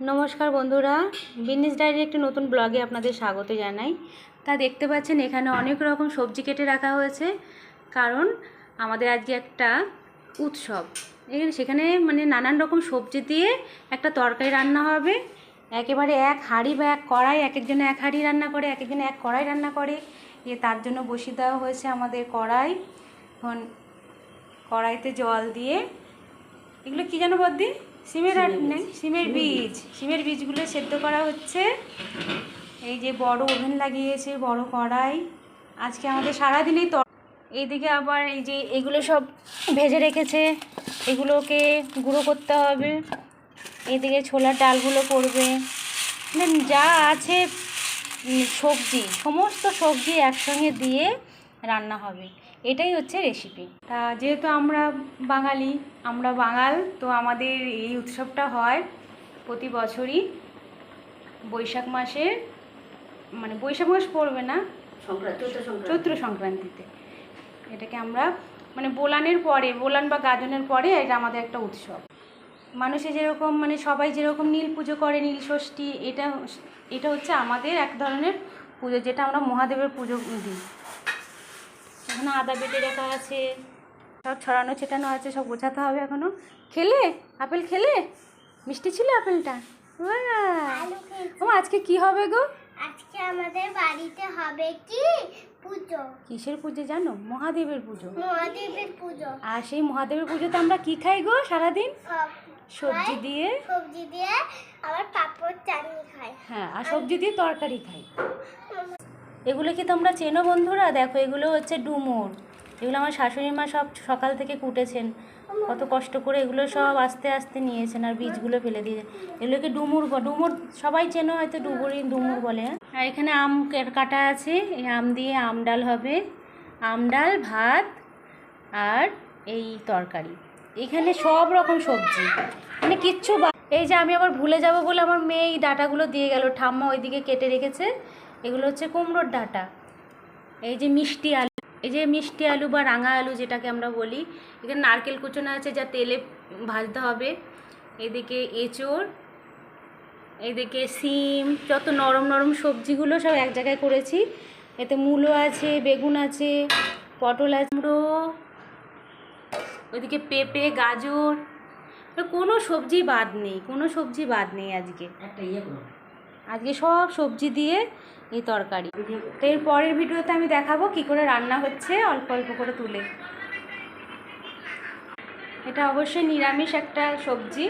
নমস্কার বন্ধুরা business diary একটি নতুন ব্লগে আপনাদের স্বাগত জানাই। তা দেখতে পাচ্ছেন, এখানে অনেক রকম সবজি কেটে রাখা হয়েছে, কারণ আমাদের আজকে একটা উৎসব। এখানে, সেখানে মানে নানান রকম সবজি দিয়ে একটা তরকারি রান্না হবে। একেবারে এক হাঁড়ি বা এক কড়াই, এক একজনে এক হাঁড়ি রান্না করে, এক একজনে এক কড়াই রান্না করে। এ তার জন্য বসিয়ে দেওয়া হয়েছে আমাদের কড়াই। এখন কড়াইতে জল দিয়ে, এগুলো কি জানো বদ্দি সিমের আর নেই সিমের বীজ। সিমের বীজগুলো সেদ্ধ করা হচ্ছে। এই যে বড় ওভেন লাগিয়েছে বড় কড়াই। আজকে আমাদের সারাদিনই তর এইদিকে আবার এই যে এগুলো সব ভেজে রেখেছে এগুলোকে গুঁড়ো করতে হবে। এইদিকে ছোলার ডালগুলো পড়বে। মানে যা আছে সবজি সমস্ত সবজি একসঙ্গে দিয়ে রান্না হবে। এটাই হচ্ছে রেসিপি তা যেহেতু আমরা বাঙালি আমরা বাঙাল তো আমাদের এই উৎসবটা হয় প্রতি বছরই বৈশাখ মাসে মানে বৈশাখ মাস পড়বে না চৈত্র সংক্রান্তিতে। এটাকে আমরা মানে বোলানের পরে বোলান বা গাজনের পরে এটা আমাদের একটা উৎসব। মানুষে যেরকম মানে সবাই যেরকম নীল পুজো করে নীল ষষ্ঠী এটা এটা হচ্ছে আমাদের এক ধরনের পুজো যেটা আমরা মহাদেবের পুজো দিই। এখানে আদা বেটে রাখা আছে। সব ছড়ানো ছেটানো আছে সব গোছাতে হবে এখনও। খেলে? আপেল খেলে? মিষ্টি ছিল আপেলটা? ও আজকে কি হবে গো? আজকে আমাদের বাড়িতে হবে কি? পুজো। কিসের পুজো জানো? মহাদেবের পুজো। মহাদেবের পুজো। আর সেই মহাদেবের পুজোতে আমরা কি খাই গো সারাদিন? সবজি দিয়ে? সবজি দিয়ে আবার পাপড় চাটনি খাই। হ্যাঁ আর সবজি দিয়ে তরকারি খাই। এগুলো কি তোমরা চেনো বন্ধুরা? দেখো, এগুলো হচ্ছে ডুমুর। এগুলো আমার শাশুড়ি মা সব সকাল থেকে কুটেছেন। কত কষ্ট করে এগুলো সব আস্তে আস্তে নিয়েছেন আর বীজগুলো ফেলে দিয়ে। এগুলোকে ডুমুর ডুমুর সবাই চেনো হয়তো ডুবুরি ডুমুর বলে? আর এখানে আম কাটা আছে। এই আম দিয়ে আম ডাল হবে। আম ডাল, ভাত আর এই তরকারি। এখানে সব রকম সবজি। মানে কিচ্ছু এই যে আমি আবার ভুলে যাব বলে আমার মেয়ে এই ডাটাগুলো দিয়ে গেল। ঠাম্মা ওইদিকে কেটে রেখেছে। এগুলো হচ্ছে কুমড়োর ডাটা। এই যে মিষ্টি আলু, এই যে মিষ্টি আলু বা রাঙা আলু যেটাকে আমরা বলি, এখানে নারকেল কুচোনো আছে যা তেলে ভাজতে হবে। এদিকে এঁচোড়, এদিকে সিম, যত নরম নরম সবজিগুলো সব এক জায়গায় করেছি। এতে মূলো আছে, বেগুন আছে, পটল কুমড়ো ওইদিকে পেঁপে, গাজর। কোনো সবজি বাদ নেই, কোনো সবজি বাদ নেই আজকে। একটা ইয়ে আজকে সব সবজি দিয়ে এই তরকারি। তো এর পরের ভিডিওতে আমি দেখাবো কি করে রান্না হচ্ছে অল্প অল্প করে তুলে। এটা অবশ্যই নিরামিষ একটা সবজি।